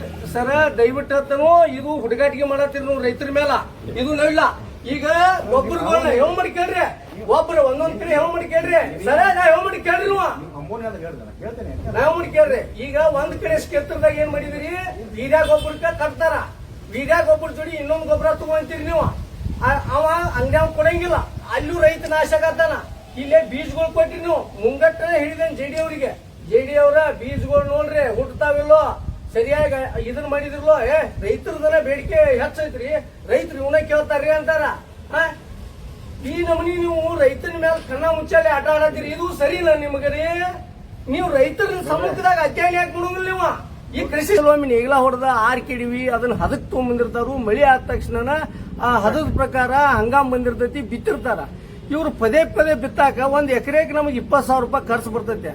ದಯವಿಟ್ಟು, ಸರ, ದಯವಿಟ್ಟು ಹತ್ತನು ಇದು ಹುಡುಗಾಟಿಗೆ ಮಾಡತ್ತೀರಿ ನೀವು ರೈತರ ಮೇಲೆ ಇದು ನಾವಿಲ್ಲ ಈಗ ಒಬ್ಬರು ಯಾವ ಮಾಡಿ ಕೇಳ್ರಿ. ಒಬ್ರು ಒಂದೊಂದ್ ಕಡೆ ಯಾವ ಮಾಡಿ ಕೇಳ್ರಿ. ಸರ, ನಾ ಯಾವ ಮಾಡಿ ಕೇಳ್ರಿ ನೀವು ನಾವ್ ಮಾಡಿ ಕೇಳ್ರಿ. ಈಗ ಒಂದ್ ಕಡೆ ಕ್ಷೇತ್ರದಾಗ ಏನ್ ಮಾಡಿದಿರಿ? ವೀರ್ಯಾ ಗೊಬ್ಬರಕ್ಕ ಕಟ್ತಾರ. ವೀರ್ಯಾ ಗೊಬ್ಬರ ಜೋಡಿ ಇನ್ನೊಂದ್ ಗೊಬ್ಬರ ತಗೊಂತೀರಿ ನೀವು. ಅವ ಅಂಗಡಿ ಕೊಡಂಗಿಲ್ಲ. ಅಲ್ಲೂ ರೈತ ನಾಶ ಆಗತ್ತಾನ. ಇಲ್ಲೇ ಬೀಜಗಳು ಕೊಟ್ಟಿರಿ ನೀವು. ಮುಂಗಟ್ಟನೆ ಹಿಡಿದೇನ್ ಜೆಡಿ ಅವರಿಗೆ. ಜೆಡಿ ಅವರ ಬೀಜಗಳು ನೋಡ್ರಿ ಹುಟ್ಟತಾವಿಲ್ಲೋ ಸರಿಯಾಗಿ ಇದನ್ನ ಮಾಡಿದ್ರಲ್ಲೋ, ಏ, ರೈತರದನ ಬೇಡಿಕೆ ಹೆಚ್ಚೈತ್ರಿ. ರೈತರು ಇವನ ಕೇಳ್ತಾರ್ರಿ ಅಂತಾರ? ಈ ನಮನಿ ನೀವು ರೈತನ ಮೇಲೆ ಕಣ್ಣ ಮುಚ್ಚಾಲೆ ಆಟ ಆಡತ್ತೀರಿ. ಇದು ಸರಿನಾ ನಿಮಗರಿ ನೀವು ರೈತರ ಸಮ್ಮುಖದಾಗ ಅಧ್ಯಯನ ಯಾಕೆ ಕೊಡಂಗಿಲ್ಲ ನೀವು? ಈ ಕೃಷಿ ಕೆಲವೊಮ್ಮೆ ನೀಗ್ಲ ಹೊಡೆದ ಆರ್ ಕಿಡಿವಿ, ಅದನ್ನ ಹದಕ್ ತೊಗೊಂಬಂದಿರ್ತಾರು. ಮಳಿ ಆದ ತಕ್ಷಣ ಆ ಹದದ ಪ್ರಕಾರ ಹಂಗಾಮ್ ಬಂದಿರ್ತೈತಿ, ಬಿತ್ತಿರ್ತಾರ. ಇವ್ರು ಪದೇ ಪದೇ ಬಿತ್ತಾಕ ಒಂದ್ ಎಕರೆಗೆ ನಮಗೆ ಇಪ್ಪತ್ತು ಸಾವಿರ ರೂಪಾಯಿ ಖರ್ಚು ಬರ್ತೈತೆ.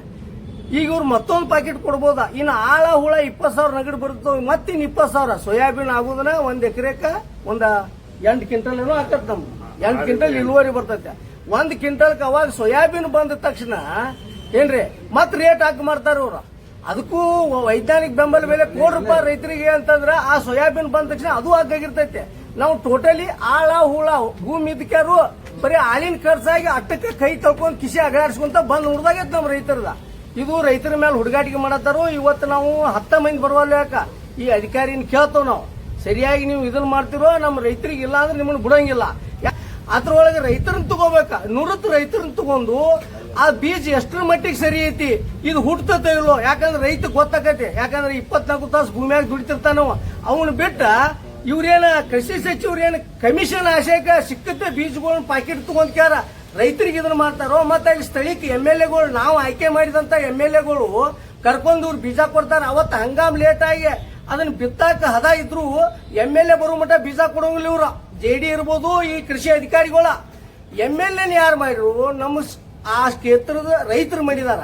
ಈಗ ಇವ್ರು ಮತ್ತೊಂದು ಪ್ಯಾಕೆಟ್ ಕೊಡ್ಬೋದ? ಇನ್ನು ಆಳ ಹುಳ ಇಪ್ಪತ್ತು ಸಾವಿರ ನಗಡು ಬರ್ತವೆ ಮತ್ತಿನ್ ಇಪ್ಪತ್ತು ಸಾವಿರ? ಸೋಯಾಬೀನ್ ಆಗೋದನ್ನ ಒಂದ್ ಎಕರೆಕ ಒಂದ ಎಂಟು ಕ್ವಿಂಟಲ್ ಏನೋ ಆಕತ್ ನಮ್ದು. ಎಂಟು ಕ್ವಿಂಟಲ್ ಇಳುವರಿ ಬರ್ತೈತೆ. ಒಂದ್ ಕ್ವಿಂಟಲ್ಗೆ ಅವಾಗ ಸೋಯಾಬೀನ್ ಬಂದ ತಕ್ಷಣ ಏನ್ರಿ ಮತ್ ರೇಟ್ ಹಾಕಿ ಮಾಡ್ತಾರ ಇವ್ರು. ಅದಕ್ಕೂ ವೈಜ್ಞಾನಿಕ ಬೆಂಬಲ ಬೆಲೆ ಕೋಟಿ ರೂಪಾಯಿ ರೈತರಿಗೆ ಅಂತಂದ್ರ ಆ ಸೋಯಾಬೀನ್ ಬಂದ ತಕ್ಷಣ ಅದು ಹಗ್ಗಾಗಿರ್ತೈತೆ ನಾವು ಟೋಟಲಿ ಆಳ ಹುಳ ಭೂಮಿ ಇದಕ್ಕಾರು ಬರೀ ಹಾಲಿನ ಖರ್ಚಾಗಿ ಅಟ್ಟಕ್ಕೆ ಕೈ ತಳ್ಕೊಂಡು ಕಿಸಿ ಅಗಾಡಿಸ್ಕೊಂತ ಬಂದ್ ನೋಡ್ದಾಗೈತೆ ನಮ್ಮ ರೈತರದ. ಇದು ರೈತರ ಮೇಲೆ ಹುಡುಗಾಟಿಕೆ ಮಾಡತ್ತಾರು, ಇವತ್ತು ನಾವು ಹತ್ತ ಮಂದಿ ಬರುವಲ್ಲ ಯಾಕ? ಈ ಅಧಿಕಾರಿನ ಕೇಳ್ತೇವೆ ನಾವು. ಸರಿಯಾಗಿ ನೀವು ಇದನ್ನ ಮಾಡ್ತಿರೋ ನಮ್ಮ ರೈತರಿಗೆ ಇಲ್ಲ ಅಂದ್ರೆ ನಿಮ್ಮನ್ನ ಬಿಡಂಗಿಲ್ಲ. ಅದ್ರೊಳಗೆ ರೈತರನ್ನ ತಗೋಬೇಕ. ನೂರತ್ತು ರೈತರನ್ನ ತಗೊಂಡು ಆ ಬೀಜ ಎಷ್ಟರ ಮಟ್ಟಿಗೆ ಸರಿ ಐತಿ, ಇದು ಹುಟ್ಟತೈತೋ ಇಲ್ಲೋ ಯಾಕಂದ್ರೆ ರೈತ ಗೊತ್ತಾಕೈತಿ. ಯಾಕಂದ್ರೆ ಇಪ್ಪತ್ನಾಲ್ಕು ತಾಸು ಭೂಮಿಯಾಗ ದುಡಿತಿರ್ತಾನವ ಅವನು ಬಿಟ್ಟ ಇವ್ರೇನ ಕೃಷಿ ಸಚಿವರೇನು ಕಮಿಷನ್ ಆಶಯಕ್ಕೆ ಸಿಕ್ಕತ್ತೆ ಬೀಜಗಳನ್ನ ಪಾಕೆಟ್ ತಗೊಂಡ್ಕ್ಯಾರ ರೈತರಿಗೆ ಇದನ್ನ ಮಾಡ್ತಾರೋ, ಮತ್ತೆ ಸ್ಥಳೀಯ ಎಂ ಎಲ್ ಎಗಳು ನಾವು ಆಯ್ಕೆ ಮಾಡಿದಂತ ಎಂ ಎಲ್ ಎಗಳು ಕರ್ಕೊಂಡು ಬೀಜ ಕೊಡ್ತಾರ. ಅವತ್ತು ಹಂಗಾಮ್ ಲೇಟ್ ಆಗಿ ಅದನ್ನ ಬಿತ್ತಾಕ ಹದ ಇದ್ರು ಎಂ ಎಲ್ ಎ ಬರೋ ಮಟ್ಟ ಬೀಜ ಕೊಡೋಂಗಿಲ್ಲ ಇವ್ರ. ಜೆ ಡಿ ಇರ್ಬೋದು, ಈ ಕೃಷಿ ಅಧಿಕಾರಿಗಳ. ಎಂ ಎಲ್ ಎನ್ ಯಾರು ಮಾಡಿರು? ನಮ್ಮ ಆ ಕ್ಷೇತ್ರದ ರೈತರು ಮಾಡಿದಾರ.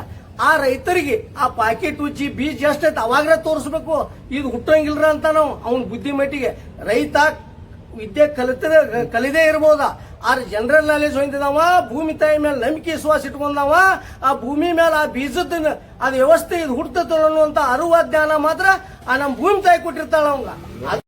ಆ ರೈತರಿಗೆ ಆ ಪಾಕೆಟ್ ಉಜ್ಜಿ ಬೀಜ ಎಷ್ಟು ಐತೆ ಅವಾಗ್ರೆ ತೋರಿಸ್ಬೇಕು. ಇದು ಹುಟ್ಟೋಂಗಿಲ್ರ ಅಂತ ನಾವು, ಅವನ ಬುದ್ಧಿ ಮಟ್ಟಿಗೆ ರೈತ ವಿದ್ಯೆ ಕಲಿತ ಕಲಿದೇ ಇರ್ಬೋದ. ಆದ್ರೆ ಜನರಲ್ ನಾಲೆಜ್ ಹೊಂದಿದವ, ಭೂಮಿ ತಾಯಿ ಮೇಲೆ ನಂಬಿಕೆ ವಿಶ್ವಾಸ ಇಟ್ಕೊಂಡವ, ಆ ಭೂಮಿ ಮೇಲೆ ಆ ಬೀಜದ ಅದು ವ್ಯವಸ್ಥೆ ಇದು ಹುಡ್ತದ ಅನ್ನುವಂತ ಅರುವ, ಜ್ಞಾನ ಮಾತ್ರ ಆ ನಮ್ಮ ಭೂಮಿ ತಾಯಿ ಕೊಟ್ಟಿರ್ತಾಳ ಅವಂಗ